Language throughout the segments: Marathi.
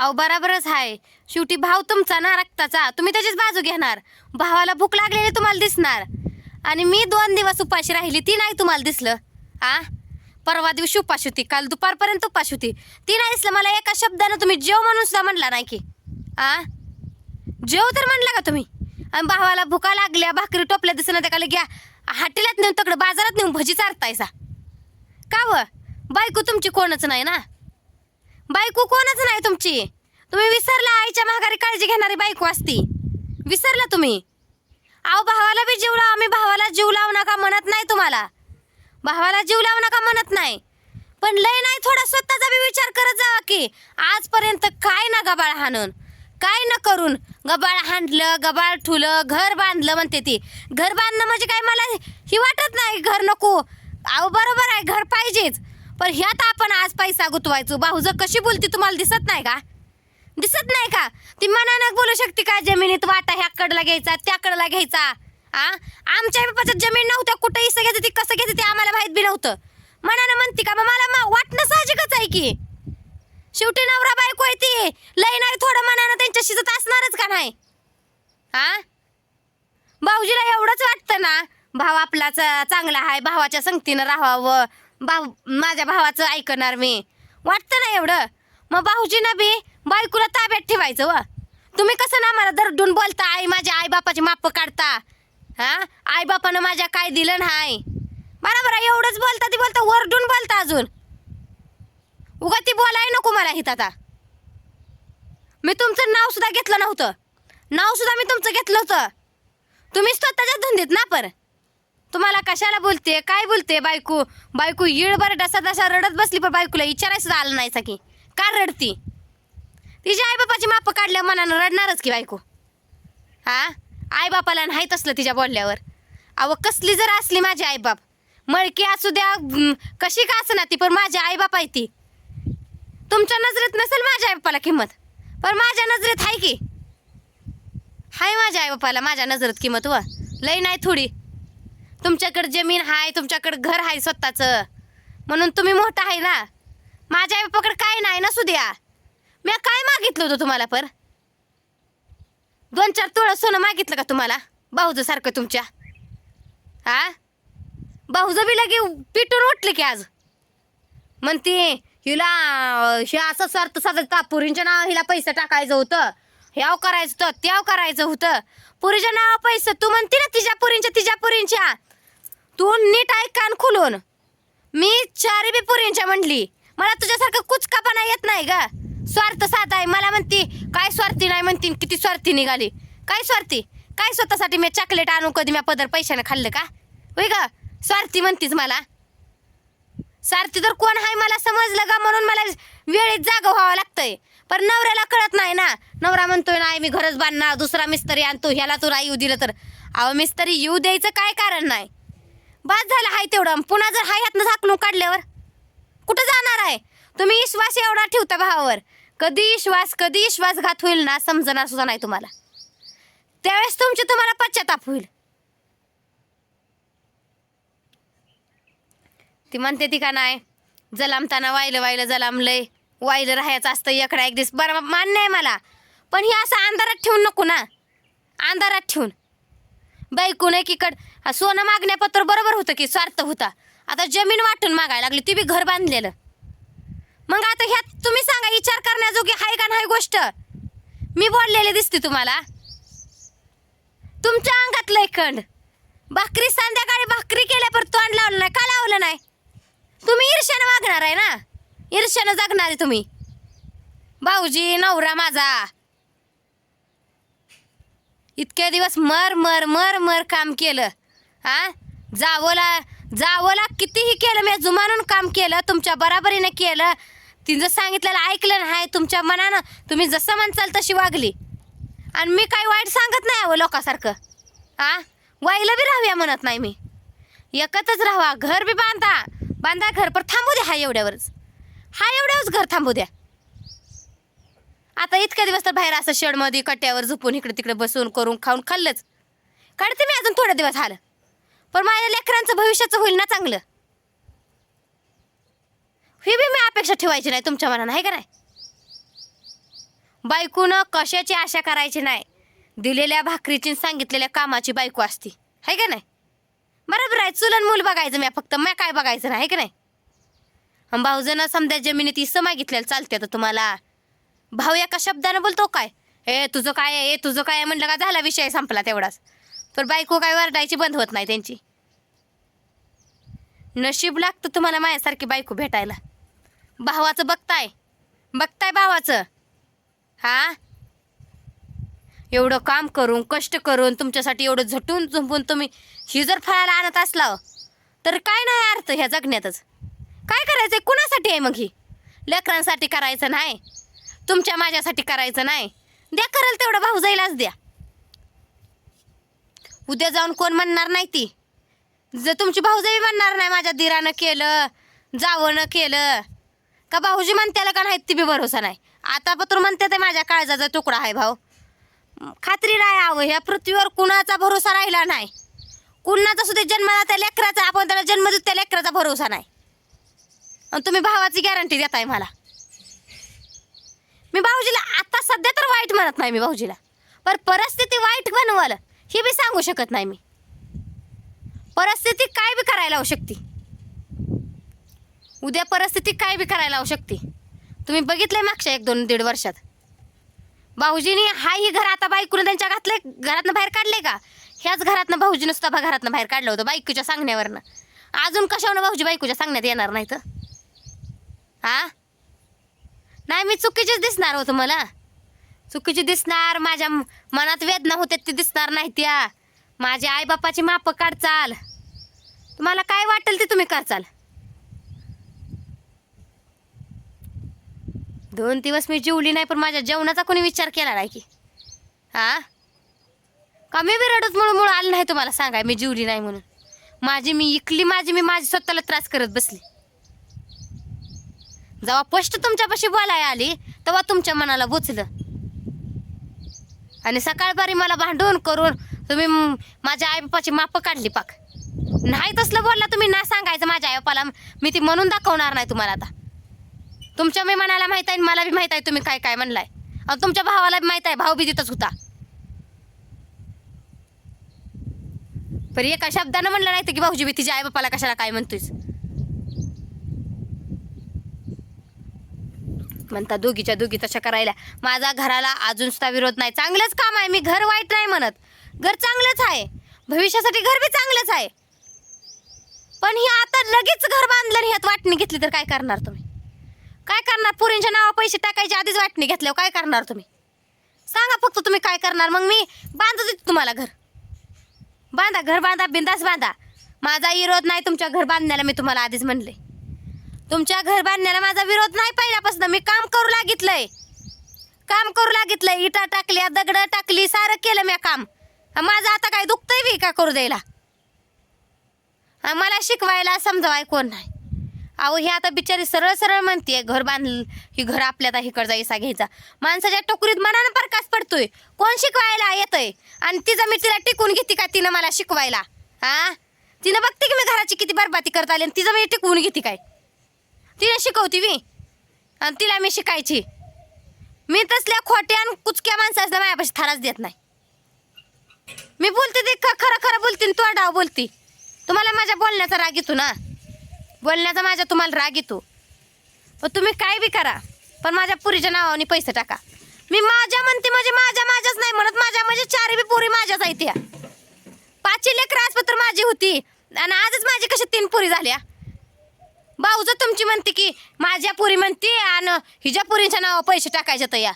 अहो बराबरच आहे शेवटी भाव तुमचा ना रक्ताचा. तुम्ही त्याचीच बाजू घेणार. भावाला भूक लागलेली तुम्हाला दिसणार. आणि मी दोन दिवस उपाशी राहिली ती नाही तुम्हाला दिसलं. आ? परवा दिवशी उपाशी होती काल दुपारपर्यंत उपाशी होती. ती नाही दिसलं मला एका शब्दानं तुम्ही जेव म्हणून सुद्धा म्हणला नाही की. आ? जेव तर म्हणला का तुम्ही? आणि भावाला भुका लागल्या भाकरी टोपल्या दिसणं त्या घ्या. हाटेलात नेऊन तकडं बाजारात नेऊन भजी चारतायसा. का व? बायको तुमची कोणच नाही ना? बायको कोणच नाही तुमची. तुम्ही विसरला आईच्या माघारी काळजी घेणारी बायको असती. विसरला तुम्ही. अहो भावाला बी जीव लावा आम्ही भावाला जीव लावू नका म्हणत नाही तुम्हाला. भावाला जीव लावू नका म्हणत नाही. पण लय नाही थोडा स्वतःचा बी विचार करत जावा की आजपर्यंत काय ना गबाळ हाणून. काय न करून गबाळ हाणलं गबाळ ठुलं घर बांधलं म्हणते ती. घर बांधणं म्हणजे काय मला ही वाटत नाही घर नको. अहो बरोबर आहे घर पाहिजेच. पण ह्यात आपण आज पैसा गुतवायचो. भाऊजं कशी बोलती तुम्हाला? दिसत नाही का? दिसत नाही का? ती मनानं बोलू शकते का? जमिनीत वाटा ह्याकडला घ्यायचा त्याकडला घ्यायचा. आ? आमच्या बापाचं जमीन नव्हत्या कुठं इसं घेते ती कसं घेते ते आम्हाला माहीत बी नव्हतं. मनानं म्हणते का मग मला वाटणं साहजिकच आहे की. शेवटी नवरा बायको आहे ती. लय नाही थोडं मनानं त्यांच्याशी तर असणारच का नाही? हा भाऊजीला एवढंच वाटतं ना भाव आपलाच चांगला आहे भावाच्या संगतीनं राहावं भाऊ माझ्या भावाचं ऐकणार मी. वाटतं ना एवढं? मग भाऊजीनं बी बायकोला ताब्यात ठेवायचं व. तुम्ही कसं ना मला दरडून बोलता आई माझ्या आईबापाची माप काढता? हा? आईबापानं माझ्या काय दिलं नाही? बरोबर आहे एवढंच बोलता ती बोलता वरडून बोलता अजून. उगा ती बोलाय नको मला हित आता. मी तुमचं नाव सुद्धा घेतलं नव्हतं. नाव सुद्धा मी तुमचं घेतलं होतं. तुम्ही स्वतःच्या धंदेत ना पर. तुम्हाला कशाला बोलते? काय बोलते बायको? बायको येळभर डसा डसा रडत बसली पण बायकोला विचारायचं सुद्धा आलं नाही सखी. का रडती? तिच्या आईबापाची माप काढल्या मनानं रडणारच की बायको. हा आईबापाला नाही असलं तिच्या बोलल्यावर. अहो कसली जर असली माझी आईबाप. मळकी असू द्या कशी का असं ना ती पण माझ्या आईबाप आहे ती. तुमच्या नजरेत नसेल माझ्या आईबापाला किंमत? पण माझ्या नजरेत आहे की? हाय माझ्या आईबापाला माझ्या नजरेत किंमत व. लई नाही थोडी. तुमच्याकडे जमीन आहे तुमच्याकडे घर आहे स्वतःचं. म्हणून तुम्ही मोठा आहे ना. माझ्या आईबापाकडे काय नाही ना द्या मी काय मागितलं होतं तुम्हाला पर? दोन चार तोळं सोनं मागितलं का तुम्हाला? भाऊजं सारखं तुमच्या. हा भाऊजं बी लगे पिटून उठले की आज. म्हणते हिला हे असं स्वार्थ साधायचा पुरींच्या नाव हिला पैसे टाकायचं होतं. ह्याव करायचं होतं त्याव करायचं होतं. पुरीच्या नाव पैसा तू म्हणते ना तिच्या पुरींच्या तिच्या पुरींच्या. तू नीट ऐक कान खुलून. मी चारी बी पुरींच्या म्हणली मला तुझ्यासारखं कुचकापणा येत नाही ग. स्वार्थ साधा आहे. मला म्हणती काय स्वार्थी नाही म्हणती किती स्वार्थी निघाली. काय स्वार्थी? काय स्वतःसाठी मी चॉकलेट आणू कधी? मी पदर पैशाने खाल्लं का? होय ग स्वार्थी म्हणतीस मला. स्वार्थी तर कोण आहे मला समजलं का म्हणून मला वेळेत जागा व्हावं लागतंय. पण नवऱ्याला कळत नाही ना. नवरा म्हणतोय नाही मी घरच बांधणार दुसरा मिस्त्री आणतो ह्याला तू नाही येऊ दिलं तर. अहो मिस्त्री येऊ द्यायचं काय कारण नाही. बस झालं हाय तेवढं. पुन्हा जर हाय हातनं झाकणूक काढल्यावर कुठं जाणार आहे? तुम्ही विश्वास एवढा ठेवता भावावर. कधी विश्वास कधी विश्वासघात होईल ना समजणार सुद्धा नाही तुम्हाला. त्यावेळेस तुमचे तुम्हाला पश्चाताप होईल. ती म्हणते ती का नाही जलामताना वाहिलं वाहिलं जलामलंय. वाहिलं राहायचं असतं एकडा एक दिवस. बरं मान्य आहे मला. पण हे असं अंधारात ठेवून नको ना. अंधारात ठेवून. बायकून एकीकड. सोनं मागण्यापत्र बरोबर होतं की स्वार्थ होता? आता जमीन वाटून मागायला लागली ती बी घर बांधलेलं. मग आता ह्यात तुम्ही सांगा विचार करण्याजोगी हाय का नाही गोष्ट? मी बोललेली दिसते तुम्हाला. तुमच्या अंगातलं खंड भाकरी संध्याकाळी भाकरी केल्या पर तोंड लावलं नाही का लावलं नाही? तुम्ही ईर्ष्यानं वागणार आहे ना? ईर्ष्यानं जगणार आहे तुम्ही. भाऊजी नवरा माझा. इतके दिवस मर मर मर मर काम केलं. हा जावोला जावोला कितीही केलं मी जुमानून काम केलं तुमच्या बराबरीनं केलं. तिनं सांगितलेलं ऐकलं नाही तुमच्या मनानं तुम्ही जसं म्हणचाल तशी वागली. आणि मी काही वाईट सांगत नाही अहो लोकांसारखं. आ? वाईला बी राहूया म्हणत नाही मी. एकतच राहावा. घर बी बांधा. बांधा घर पण थांबू द्या हा एवढ्यावरच. हा एवढ्यावरच घर थांबू द्या. आता इतक्या दिवस तर बाहेर असं शेडमध्ये कट्ट्यावर झोपून इकडे तिकडे बसून करून खाऊन खाल्लंच. काढते मी अजून थोडे दिवस हाल. पण माझ्या लेकरांचं भविष्याचं होईल ना चांगलं? ही बी मी अपेक्षा ठेवायची नाही तुमच्या मनानं आहे का नाही? बायकोनं कशाची आशा करायची नाही? दिलेल्या भाकरीची सांगितलेल्या कामाची बायको असती आहे का नाही? बरोबर आहे चुलन मूल बघायचं मी फक्त मी काय बघायचं नाही आहे का नाही? भाऊजनं समजा जमिनीत इसं मागितलेलं चालते आता तुम्हाला. भाऊ एका शब्दानं बोलतो काय? ए तुझं काय आहे? ए तुझं काय आहे? म्हणलं का झाला विषय संपला तेवढाच. तर बायको काय वरडायची बंद होत नाही त्यांची. नशीब लागतं तुम्हाला माझ्यासारखी बायको भेटायला. भावाचं बघताय? बघताय भावाचं? हा? एवढं काम करून कष्ट करून तुमच्यासाठी एवढं झटून झुंपून तुम्ही ही जर फळाला आणत असला तर काय नाही अर्थ ह्या जगण्यातच. काय करायचंय? कुणासाठी आहे मग ही? लेकरांसाठी करायचं नाही. तुमच्या माझ्यासाठी करायचं नाही. द्या कराल तेवढं भाऊ जाईलाच द्या. उद्या जाऊन कोण म्हणणार नाही ती. जर तुमची भाऊजाई म्हणणार नाही माझ्या दिरानं केलं जावनं केलं का भाऊजी म्हणत्याला का नाही ती बी भरोसा नाही. आता पत्र म्हणते ते माझ्या काळजाचा तुकडा आहे भाऊ. खात्री नाही हवं ह्या पृथ्वीवर कुणाचा भरोसा राहिला नाही. कुणाचा सुद्धा जन्माला त्या लेकराचा आपण त्याला जन्म देतो त्या लेकराचा भरोसा नाही. आणि तुम्ही भावाची गॅरंटी देताय मला. मी भाऊजीला आता सध्या तर वाईट म्हणत नाही मी भाऊजीला. पर परिस्थिती वाईट बनवलं हे बी सांगू शकत नाही मी. परिस्थिती काय बी करायला होऊ शकते? उद्या परिस्थिती काय बी करायला होऊ शकते? तुम्ही बघितलंय मागच्या एक दोन दीड वर्षात. भाऊजीनी हा ही घर आता बाईकून त्यांच्या घातले घरातनं बाहेर काढले का? ह्याच घरातनं भाऊजीनं सुद्धा घरातनं बाहेर काढलं होतं बाईकूच्या सांगण्यावरनं. अजून कशावरनं भाऊजी बाईकूच्या सांगण्यात येणार नाही तर हा नाही मी चुकीचीच दिसणार होतो मला. चुकीची दिसणार माझ्या मनात वेदना होते ते दिसणार नाही त्या. माझ्या आईबापाची माप काढचाल तुम्हाला काय वाटेल ते तुम्ही करचाल दोन दिवस मी जेवली नाही पण माझ्या जेवणाचा कोणी विचार केला नाही की. हा? कमी मी बी रडत मुळे आलं नाही तुम्हाला सांगाय मी जेवली नाही म्हणून. माझी मी इकली माझी मी माझी स्वतःला त्रास करत बसली. जेव्हा फस्ट तुमच्यापाशी बोलाय आली तेव्हा तुमच्या मनाला बुचलं आणि सकाळपारी मला भांडून करून तुम्ही माझ्या माझ्या आईबापाची माप काढली पाक. नाही तसलं बोलला तुम्ही ना सांगायचं माझ्या आईबापाला. मी ती म्हणून दाखवणार नाही तुम्हाला आता. तुमच्या मी मनाला माहीत आहे मला बी माहीत आहे तुम्ही काय काय म्हणलाय. आणि तुमच्या भावाला बी माहीत आहे भाऊ बी तिथंच होता. पण एका शब्दानं म्हणलं नाही तर की भाऊजी बी तिच्या आईबापाला कशाला काय म्हणतोयस? म्हणता दोघीच्या दोघी तशा करायला माझा घराला अजून सुद्धा विरोध नाही. चांगलंच काम आहे. मी घर वाईट नाही म्हणत. घर चांगलंच आहे. भविष्यासाठी घर बी चांगलंच आहे. पण ही आता लगेच घर बांधलं ह्यात वाटणी घेतली तर काय करणार तुम्ही? काय करणार? पुरींच्या नावा पैसे टाकायच्या आधीच वाटणी घेतल्यावर काय करणार तुम्ही? सांगा फक्त तुम्ही काय करणार. मग मी बांधत देते तुम्हाला घर. बांधा घर बांधा बिंदास बांधा. माझा विरोध नाही तुमच्या घर बांधण्याला मी तुम्हाला आधीच म्हणले. तुमच्या घर बांधण्याला माझा विरोध नाही पहिल्यापासून. मी काम करू लागितलंय. काम करू लागितलंय. इटा टाकल्या दगड टाकली सारं केलं मी काम. माझं आता काय दुखतंय बी का करू द्यायला? मला शिकवायला समजवाय कोण नाही? अहो हे आता बिचारी सरळ सरळ म्हणते घर बांधल ही घर आपल्यात हिकडचा इसा घ्यायचा. माणसाच्या टोकरीत मनानं प्रकाश पडतोय. कोण शिकवायला येतंय? आणि तिचं मी तिला टिकून घेते का तिनं मला शिकवायला? हा तिनं बघते की मी घराची किती बरबादी करता आली आणि तिचं मी टिकवून घेते काय? तिला शिकवती मी. आणि तिला मी शिकायची. मी तसल्या खोट्या आणि कुचक्या माणसाला माझ्यापाशी थाराच देत नाही. मी बोलते ते ख- खरं खरं बोलते तो डाव बोलती. तुम्हाला माझ्या बोलण्याचा राग येतो ना? बोलण्याचा माझ्या तुम्हाला राग येतो. मग तुम्ही काय बी करा. पण माझ्या पुरीच्या नावाने पैसे टाका. मी माझ्या म्हणते म्हणजे माझ्या माझ्याच नाही म्हणत. माझ्या म्हणजे चारही बी पुरी माझ्याच आहेत त्या. पाचही लेकर आजपत्र माझी होती. आणि आजच माझी कशी तीन पुरी झाल्या? भाऊज तुमची म्हणते की माझ्या पुरी म्हणते आणि हिच्या पुरीच्या नावावर पैसे टाकायचे तर या.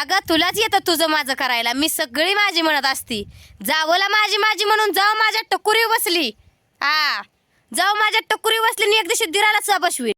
अगं तुलाच येतं तुझं माझं करायला. मी सगळी माझी म्हणत असती. जावला माझी माझी म्हणून जाऊ माझ्या टकुरी बसली. हा. जाऊ माझ्या टकुरी बसली आणि एक दिवशी दिराला बसवी